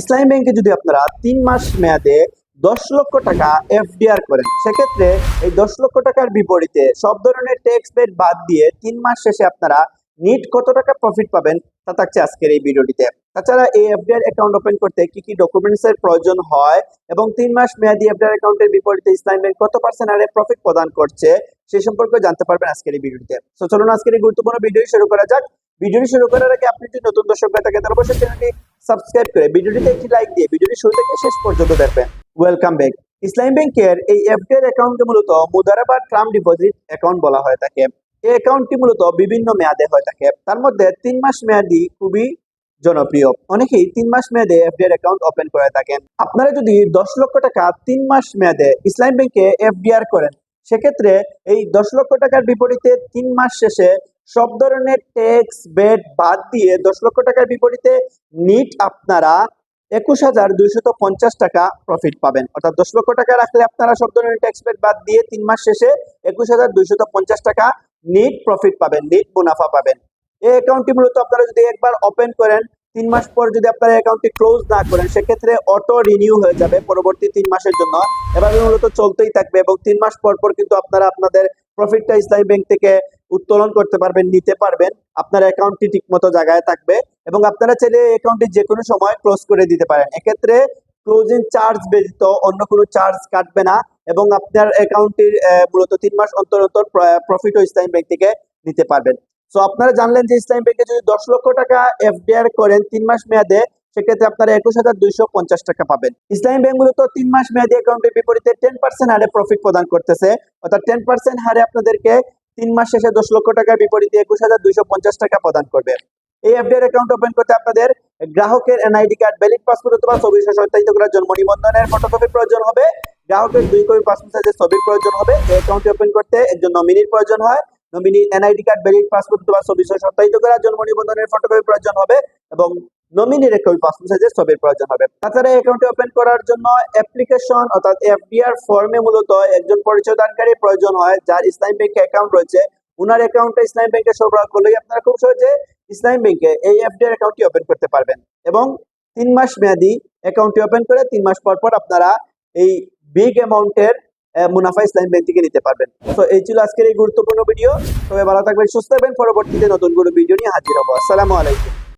ইসলামী ব্যাংকে যদি আপনারা তিন মাস মেয়াদে দশ লক্ষ টাকা এফডিআর করেন, সেক্ষেত্রে এই দশ লক্ষ টাকার বিপরীতে সব ধরনের ট্যাক্স পেড বাদ দিয়ে তিন মাস শেষে আপনারা নিট কত টাকা প্রফিট পাবেন তা থাকছে আজকের এই ভিডিওটিতে। তাছাড়া এই এফডিআর অ্যাকাউন্ট ওপেন করতে কি কি ডকুমেন্টস এর প্রয়োজন হয় এবং তিন মাস মেয়াদি এফডিআর অ্যাকাউন্টের বিপরীতে ইসলাম ব্যাংক কত পার্সেন্ট হারে প্রফিট প্রদান করছে, সে সম্পর্কে জানতে পারবেন আজকের এই ভিডিওটিতে। তো চলুন আজকের এই গুরুত্বপূর্ণ ভিডিও শুরু করা যাক। ভিডিওটি শুরু করার আগে আপনি যদি নতুন দর্শক হয়ে থাকেন, তাহলে অবশ্যই চ্যানেলটি সাবস্ক্রাইব করে ভিডিওটিতে একটি লাইক দিয়ে ভিডিওটি শুরু থেকে শেষ পর্যন্ত দেখবেন। ওয়েলকাম ব্যাক ইসলামী ব্যাংকের এই এফডিআর অ্যাকাউন্টকে মূলত মুদারাবা টার্ম ডিপোজিট অ্যাকাউন্ট বলা হয়ে থাকে। এই অ্যাকাউন্টটি মূলত বিভিন্ন মেয়াদে হয়ে থাকে। তার মধ্যে তিন মাস মেয়াদি খুবই জনপ্রিয়। অনেকেই তিন মাস মেয়াদে এফডিআর অ্যাকাউন্ট ওপেন করে থাকেন। আপনারা যদি দশ লক্ষ টাকা তিন মাস মেয়াদে ইসলাম ব্যাংকে এফডিআর করেন সেক্ষেত্রে এই দশ লক্ষ টাকার বিপরীতে তিন মাস শেষে সব ধরনের ট্যাক্স বেড বাদ দিয়ে দশ লক্ষ টাকার বিপরীতে নিট আপনারা একুশ হাজার দুইশত পঞ্চাশ টাকা প্রফিট পাবেন। অর্থাৎ দশ লক্ষ টাকা রাখলে আপনারা সব ধরনের ট্যাক্স বেড বাদ দিয়ে তিন মাস শেষে একুশ হাজার দুইশত পঞ্চাশ টাকা নিট প্রফিট পাবেন নিট মুনাফা পাবেন। এই অ্যাকাউন্টটি মূলত আপনারা যদি একবার ওপেন করেন তিন মাস পর যদি আপনারা অ্যাকাউন্টটি ক্লোজ না করেন, সেক্ষেত্রে অটো রিনিউ হয়ে যাবে পরবর্তী তিন মাসের জন্য। এভাবে মূলত চলতেই থাকবে এবং তিন মাস পর পর কিন্তু আপনারা আপনাদের প্রফিটটা ইসলামী ব্যাংক থেকে উত্তোলন করতে পারবেন, নিতে পারবেন। আপনার অ্যাকাউন্টটি ঠিকমতো জায়গায় থাকবে এবং আপনারা চাইলে অ্যাকাউন্টটি যে কোনো সময় ক্লোজ করে দিতে পারেন। এক্ষেত্রে ক্লোজিং চার্জ ব্যতীত অন্য কোনো চার্জ কাটবে না এবং আপনার অ্যাকাউন্টটির মূলত তিন মাস অন্তর অন্তর প্রফিটও ইসলামী ব্যাংক থেকে নিতে পারবেন। সো আপনারা জানলেন যে ইসলামী ব্যাংকে যদি দশ লক্ষ টাকা এফডিআর করেন তিন মাস মেয়াদে, সেক্ষেত্রে আপনারা একুশ হাজার দুইশো পঞ্চাশ টাকা পাবেন। ইসলামী ব্যাংক মূলত তিন মাস মেয়াদী অ্যাকাউন্টের বিপরীতে টেন পার্সেন্ট হারে প্রফিট প্রদান করতেছে। অর্থাৎ টেন পার্সেন্ট হারে আপনাদেরকে তিন মাস শেষে দশ লক্ষ টাকার বিপরীতে একুশ হাজার দুইশো পঞ্চাশ টাকা প্রদান করবে। এই এফডিআর অ্যাকাউন্ট ওপেন করতে আপনাদের গ্রাহকের এনআইডি কার্ড ভ্যালিড পাসপোর্ট অথবা ছবি সত্যায়িত করার জন্য নিবন্ধনের ফটোকপি প্রয়োজন হবে। গ্রাহকের দুই কপি পাসপোর্ট সাইজের ছবির প্রয়োজন হবে। এই অ্যাকাউন্ট ওপেন করতে একজন নমিনির প্রয়োজন হয়। Nominee, NID card, valid passport অথবা ছবি সত্যায়িত করার জন্য নিবন্ধনের ফটোকপি প্রয়োজন হবে এবং নমিনির একটি পাসপোর্ট সাইজের ছবির প্রয়োজন হবে। তাছাড়া অ্যাকাউন্টে ওপেন করার জন্য অ্যাপ্লিকেশন অর্থাৎ এফডিআর ফর্মে মূলত একজন পরিচয় দানকারী প্রয়োজন হয়, যার ইসলাম ব্যাংকে অ্যাকাউন্ট রয়েছে। উনার অ্যাকাউন্টে ইসলাম ব্যাংকে সরবরাহ করলেই আপনারা খুব সহজে ইসলাম ব্যাংকে এই এফডিআর অ্যাকাউন্টটি ওপেন করতে পারবেন এবং তিন মাস মেয়াদি অ্যাকাউন্টটি ওপেন করে তিন মাস পর পর আপনারা এই বিগ অ্যামাউন্টের মুনাফা ইসলাম ব্যাংক থেকে নিতে পারবেন। তো এই ছিল আজকের এই গুরুত্বপূর্ণ ভিডিও তবে ভালো থাকবেন, সুস্থ থাকবেন। পরবর্তীতে নতুন কোনো ভিডিও নিয়ে হাজির হব। আসসালামু আলাইকুম।